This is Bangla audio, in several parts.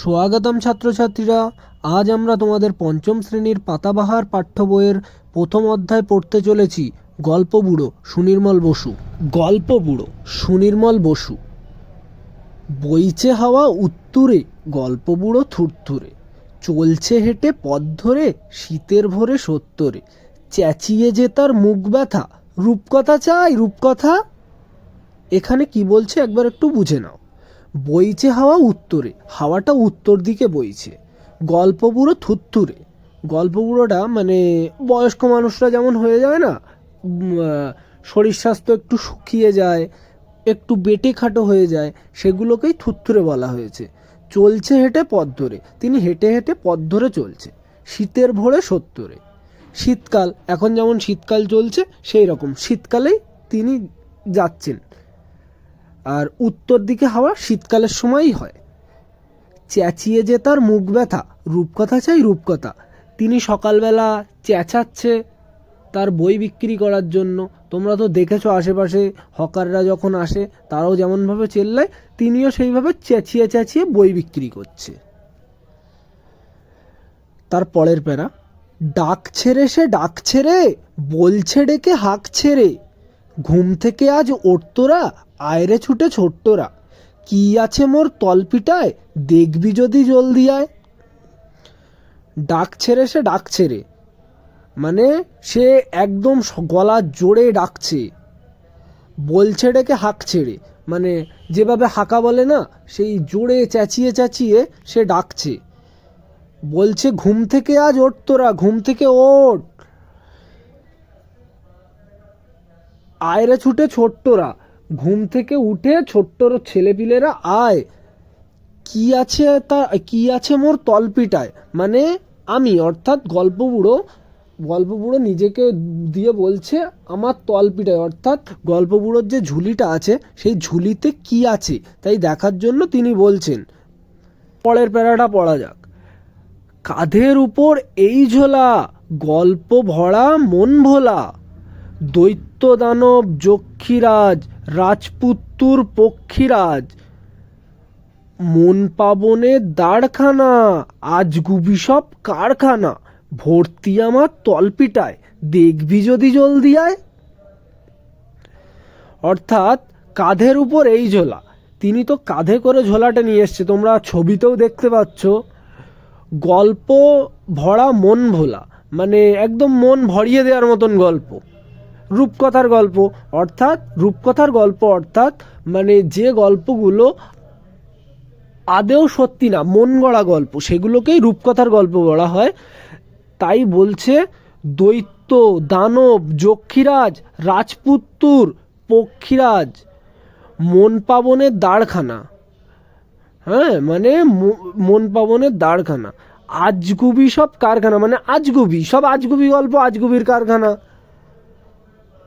স্বাগতম ছাত্রছাত্রীরা আজ আমরা তোমাদের পঞ্চম শ্রেণির পাতাবাহার পাঠ্য বইয়ের প্রথম অধ্যায় পড়তে চলেছি গল্প বুড়ো সুনির্মল বসু। গল্প বুড়ো সুনির্মল বসু। বইছে হাওয়া উত্তুরে গল্প বুড়ো থুরথুরে। চলছে হেঁটে পথ ধরে শীতের ভোরে সত্তরে। চেঁচিয়ে যে তার মুখ ব্যথা রূপকথা চাই রূপকথা। এখানে কি বলছে একবার একটু বুঝে নাও। বইছে হাওয়া উত্তরে, হাওয়াটা উত্তর দিকে বইছে। গল্প বুড়ো থুত্তুরে। গল্প বুড়োটা মানে বয়স্ক মানুষরা যেমন হয়ে যায় না শরীর স্বাস্থ্য একটু শুকিয়ে যায়, একটু বেটে খাটো হয়ে যায়, সেগুলোকেই থুত্তুরে বলা হয়েছে। চলছে হেঁটে পথ ধরে, তিনি হেঁটে হেঁটে পথ ধরে চলছে, শীতের ভোরে সত্তরে। শীতকাল, এখন যেমন শীতকাল চলছে সেই রকম শীতকালেই তিনি যাচ্ছেন। আর উত্তর দিকে হাওয়া শীতকালের সময়ই হয়। চেঁচিয়ে যে তার মুখ ব্যথা, রূপকথা চাই রূপকথা। তিনি সকালবেলা চেঁচাচ্ছে তার বই বিক্রি করার জন্য। তোমরা তো দেখেছ আশেপাশে হকাররা যখন আসে, তারাও যেমনভাবে চেল্লায়, তিনিও সেইভাবে চেঁচিয়ে চেঁচিয়ে বই বিক্রি করছে। তার পরের প্যারা, ডাক ছেড়ে সে, ডাক ছেড়ে, বলছে ডেকে হাঁক ছেড়ে ঘুম থেকে আজ ওঠতোরা আয়রে ছুটে ছোট্টরা। কি আছে মোর তলপিটায়, দেখবি যদি জলদি আয়। ডাক ছেড়ে সে ডাক ছেড়ে মানে সে একদম গলা জোরে ডাকছে। বলছে ডেকে হাঁক ছেড়ে মানে যেভাবে হাঁকা বলে না, সেই জোরে চেঁচিয়ে চেঁচিয়ে সে ডাকছে। বলছে, ঘুম থেকে আজ ওঠ তোরা, ঘুম থেকে ওঠ। আয়রে ছুটে ছোট্টরা, ঘুম থেকে উঠে ছোট্টর ছেলেপিলেরা আয়। কি আছে তা, কি আছে মোর তলপিটায়? মানে আমি, অর্থাৎ গল্প বুড়ো গল্প বুড়ো নিজেকে দিয়ে বলছে আমার তলপিটায়। অর্থাৎ গল্প বুড়োর যে ঝুলিটা আছে, সেই ঝুলিতে কি আছে, তাই দেখার জন্য তিনি বলছেন, পরের প্যারাটা পড়া যাক। কাঁধের উপর এই ঝোলা, গল্প ভরা, মন ভোলা। দৈত্য দানব যক্ষীরাজ, রাজপুত্তুর পক্ষীরাজ। মন পাবনের দাঁড়খানা আজগুবি সব কারখানা। ভর্তি আমার তলপিটায়, দেখবি যদি জলদি আয়। অর্থাৎ কাঁধের উপর এই ঝোলা। তিনি তো কাঁধে করে ঝোলাটা নিয়ে এসছে, তোমরা ছবিতেও দেখতে পাচ্ছ। গল্প ভরা মন ভোলা মানে একদম মন ভরিয়ে দেওয়ার মতন গল্প। রূপকথার গল্প, অর্থাৎ রূপকথার গল্প, অর্থাৎ মানে যে গল্পগুলো আদেও সত্যি না, মন গড়া গল্প, সেগুলোকেই রূপকথার গল্প বলা হয়। তাই বলছে, দৈত্য, দানব, যক্ষীরাজ, রাজপুত্তুর, পক্ষীরাজ, মন পাবনের দাঁড়খানা। হ্যাঁ মানে মন পাবনের দাঁড়খানা। আজগুবি সব কারখানা মানে আজগুবি, সব আজগুবি গল্প আজগুবির কারখানা।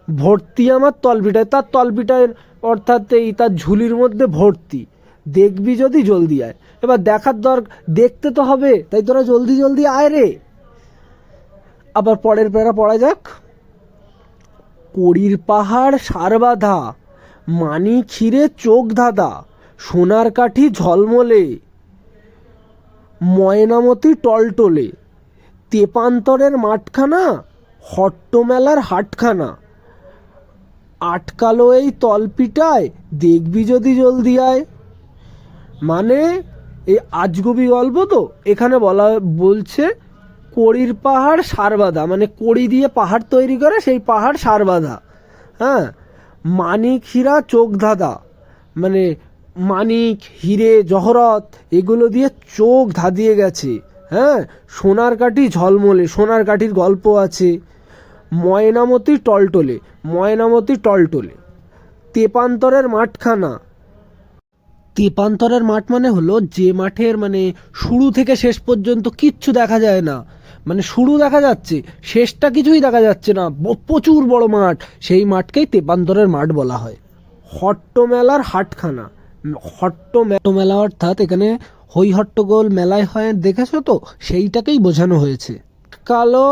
ভর্তি আমার তলপিটায় তার তলপিটায় অর্থাৎ এই তার ঝুলির মধ্যে ভর্তি। দেখবি যদি জলদি আয়। এবার দেখার দর, দেখতে তো হবে, তাই তোরা জলদি জলদি আয় রে। আবার পরের প্যারা পড়া যাক। কড়ির পাহাড় সার বাঁধা মানি ক্ষীরে চোখ ধাঁধা, সোনার কাঠি ঝলমলে, ময়নামতি টলটলে, তেপান্তরের মাঠখানা, হট্টমেলার হাটখানা। আটকালো এই তলপিটায়, দেখবি যদি জলদি আয়। মানে এই আজগবি গল্প তো, এখানে বলা বলছে কড়ির পাহাড় সারবাঁধা মানে কড়ি দিয়ে পাহাড় তৈরি করে, সেই পাহাড় সারবাঁধা হ্যাঁ? মানিক হীরা চোখ ধাঁধা মানে মানিক, হিরে, জহরত, এগুলো দিয়ে চোখ ধাঁধিয়ে গেছে। হ্যাঁ? সোনার কাঠি ঝলমলে, সোনার কাঠির গল্প আছে। ময়নামতি টলটলে ময়নামতি টলটলে। তেপান্তরের মাঠখানা। তেপান্তরের মাঠ মানে হলো যে মাঠের মানে শুরু থেকে শেষ পর্যন্ত কিচ্ছু দেখা যায় না। মানে শুরু দেখা যাচ্ছে, শেষটা কিছুই দেখা যাচ্ছে না। প্রচুর বড় মাঠ, সেই মাঠকেই তেপান্তরের মাঠ বলা হয়। হট্টমেলার হাটখানা। হট্ট মেলা অর্থাৎ এখানে হই হট্টগোল মেলায় হয়, দেখেছ তো? সেইটাকেই বোঝানো হয়েছে। কালো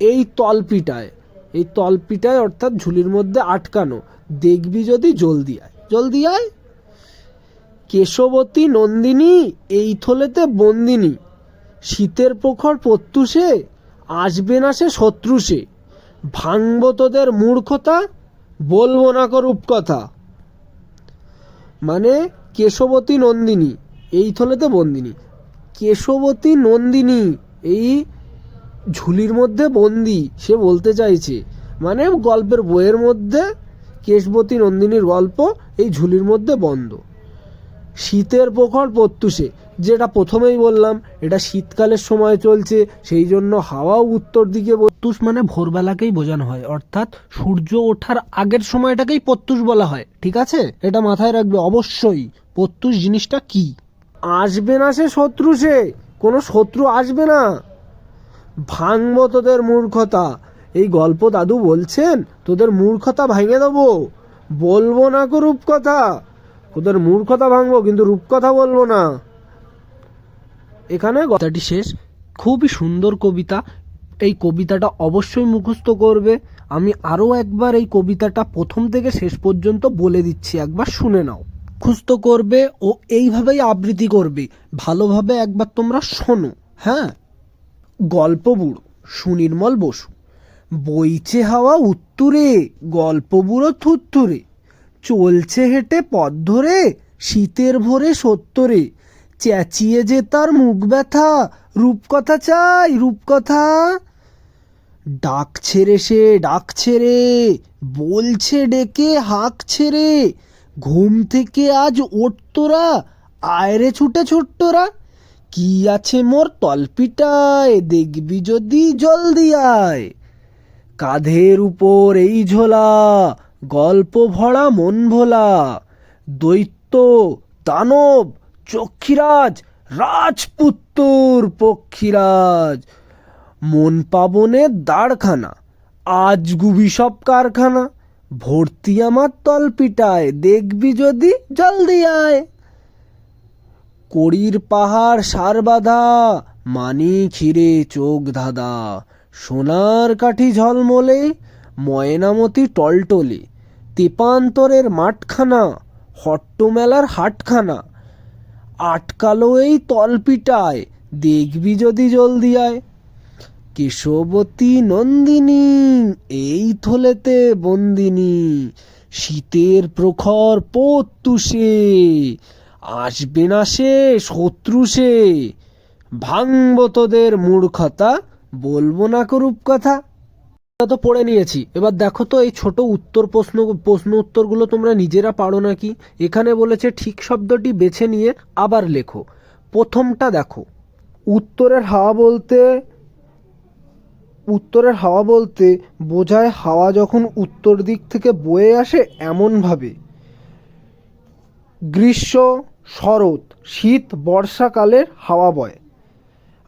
এই তলপিটায় এই তলপিটায় অর্থাৎ ঝুলির মধ্যে আটকানো। দেখবি যদি জলদি আয়। জলদি আয়? কেশবতী, নন্দিনী, এই থলেতে বন্দিনী। শীতের প্রখর প্রত্যুষে, আসবে না সে শত্রু সে ভাঙব তোদের মূর্খতা, বলব না কো রূপকথা। মানে কেশবতী, নন্দিনী, এই থলেতে বন্দিনী। কেশবতী, নন্দিনী, এই ঝুলির মধ্যে বন্দি, সে বলতে চাইছে। মানে গল্পের বইয়ের মধ্যে, কেশবতী নন্দিনীর গল্প এই ঝুলির মধ্যে বন্ধ। শীতের প্রখর প্রত্যুষে, যেটা প্রথমেই বললাম, এটা শীতকালের সময় চলছে, সেই জন্য হাওয়াও উত্তর দিকে প্রত্যুষ মানে ভোরবেলাকেই বোঝানো হয়। অর্থাৎ সূর্য ওঠার আগের সময়টাকেই প্রত্যুষ বলা হয়। ঠিক আছে? এটা মাথায় রাখবে অবশ্যই। প্রত্যুষ জিনিসটা কি? আসবে না সে শত্রু সে। কোনো শত্রু আসবে না। ভাঙবো তোদের মূর্খতা। এই গল্প দাদু বলছেন, তোদের মূর্খতা ভাঙে দেবো। বলব না কো রূপকথা। তোদের মূর্খতা ভাঙবো, কিন্তু রূপকথা বলব না। এখানে কথাটি শেষ। খুবই সুন্দর কবিতা। এই কবিতাটা অবশ্যই মুখস্থ করবে। আমি আরও একবার এই কবিতাটা প্রথম থেকে শেষ পর্যন্ত বলে দিচ্ছি, একবার শুনে নাও। মুখস্থ করবে ও এইভাবেই আবৃত্তি করবে। ভালোভাবে একবার তোমরা শোনো হ্যাঁ? গল্প বুড়ো সুনির্মল বসু। বইছে হাওয়া উত্তুরে গল্প বুড়ো থুত্তুরে। চলছে হেঁটে পথ ধরে, শীতের ভোরে সত্তরে। চেঁচিয়ে যে তার মুখ ব্যথা, রূপকথা চাই, রূপকথা। ডাক ছেড়ে সে ডাক ছেড়ে বলছে ডেকে, হাঁকছে ছেড়ে ঘুম থেকে আজ ওঠতোরা আয়রে ছুটে ছোট্টরা। কি আছে মোর তলপিটায়? দেখবি যদি জলদি আয়। কাঁধের উপর এই ঝোলা, গল্প ভরা মন ভোলা। দৈত্য, দানব, চক্ষিরাজ, রাজপুত্তর, পক্ষীরাজ। মন পাবনের দাঁড়খানা, আজ গুবি সব কারখানা। ভর্তি আমার তলপিটায়, দেখবি যদি জলদি আয়। কড়ির পাহাড় সার বাঁধা, মানি খিরে চোখ ধাঁধা। সোনার কাঠি ঝলমলে, ময়নামতি টলটলে। তেপান্তরের মাঠখানা, হট্টমেলার হাটখানা। আটকালো এই তলপিটায়, দেখবি যদি জলদি আয়। কেশবতী নন্দিনী, এই থলেতে বন্দিনী। শীতের প্রখর পত্যুষে আসবে না সে, শত্রু সে। ভাঙব তোদের মূর্খতা, বলব না করুপ কথা তো পড়ে নিয়েছি। এবার দেখো তো এই ছোট উত্তর প্রশ্ন প্রশ্ন উত্তরগুলো তোমরা নিজেরা পারো নাকি? এখানে বলেছে, ঠিক শব্দটি বেছে নিয়ে আবার লেখো। প্রথমটা দেখো, উত্তরের হাওয়া বলতে, উত্তরের হাওয়া বলতে বোঝায় হাওয়া যখন উত্তর দিক থেকে বয়ে আসে এমনভাবে। গ্রীষ্ম শরৎ, শীত, বর্ষাকালের হাওয়া বয়।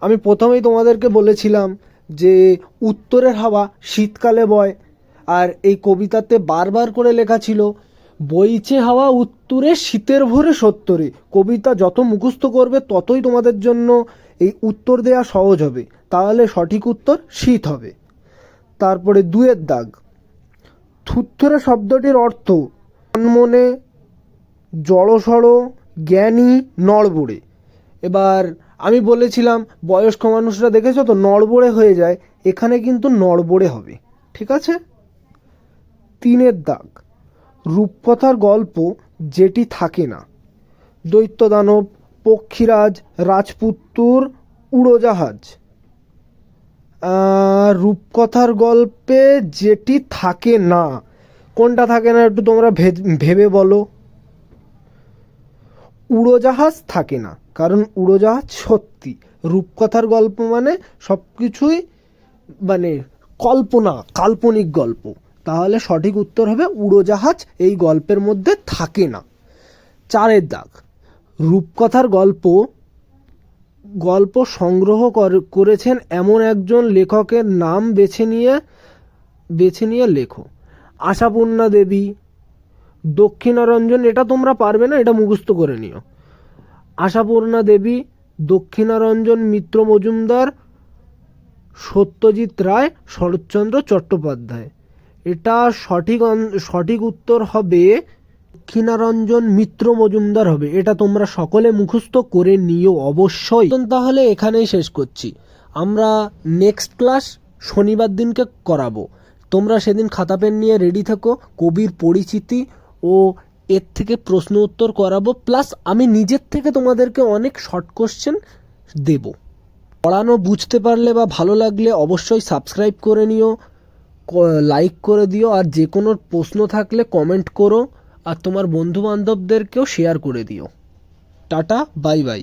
আমি প্রথমেই তোমাদেরকে বলেছিলাম যে উত্তরের হাওয়া শীতকালে বয়, আর এই কবিতাতে বারবার করে লেখা ছিল, বইছে হাওয়া উত্তরে, শীতের ভোরে সত্তরে। কবিতা যত মুখস্থ করবে ততই তোমাদের জন্য এই উত্তর দেওয়া সহজ হবে। তাহলে সঠিক উত্তর শীত হবে। তারপরে দুয়ের দাগ। থুত্থরে শব্দটির অর্থ, মনে জড়সড় জ্ঞানী নড়বড়ে। এবার আমি বলেছিলাম, বয়স্ক মানুষরা দেখেছ তো, নড়বড়ে হয়ে যায়, এখানে কিন্তু নড়বড়ে হবে। ঠিক আছে? তিনের দাগ। রূপকথার গল্প যেটি থাকে না। দৈত্য দানব পক্ষীরাজ, রাজপুত্তুর, উড়োজাহাজ। রূপকথার গল্পে যেটি থাকে না, কোনটা থাকে না একটু তোমরা ভেবে বলো। উড়োজাহাজ থাকে না। কারণ উড়োজাহাজ সত্যি। রূপকথার গল্প মানে সব কিছুই মানে কল্পনা, কাল্পনিক গল্প। তাহলে সঠিক উত্তর হবে উড়োজাহাজ এই গল্পের মধ্যে থাকে না। চারের দাগ। রূপকথার গল্প গল্প সংগ্রহ করেছেন এমন একজন লেখকের নাম বেছে নিয়ে বেছে নিয়ে লেখো। আশাপূর্ণা দেবী দক্ষিণারঞ্জন, এটা তোমরা পারবে না, এটা মুখস্থ করে নিও। আশাপূর্ণা দেবী, দক্ষিণারঞ্জন মিত্র মজুমদার, সত্যজিৎ রায়, শরৎচন্দ্র চট্টোপাধ্যায়। এটা সঠিক সঠিক উত্তর হবে, দক্ষিণারঞ্জন মিত্র মজুমদার হবে। এটা তোমরা সকলে মুখস্থ করে নিও অবশ্যই। তাহলে এখানেই শেষ করছি। আমরা নেক্সট ক্লাস শনিবার দিনকে করাবো। তোমরা সেদিন খাতা পেন নিয়ে রেডি থেকো। কবির পরিচিতি ও এর থেকে প্রশ্ন উত্তর করাবো প্লাস আমি নিজের থেকে তোমাদেরকে অনেক শর্ট কোশ্চেন দেব। পড়ানো বুঝতে পারলে বা ভালো লাগলে অবশ্যই সাবস্ক্রাইব করে নিও লাইক করে দিও, আর যে কোনো প্রশ্ন থাকলে কমেন্ট করো, আর তোমার বন্ধু বান্ধবদেরকেও শেয়ার করে দিও। Tata bye bye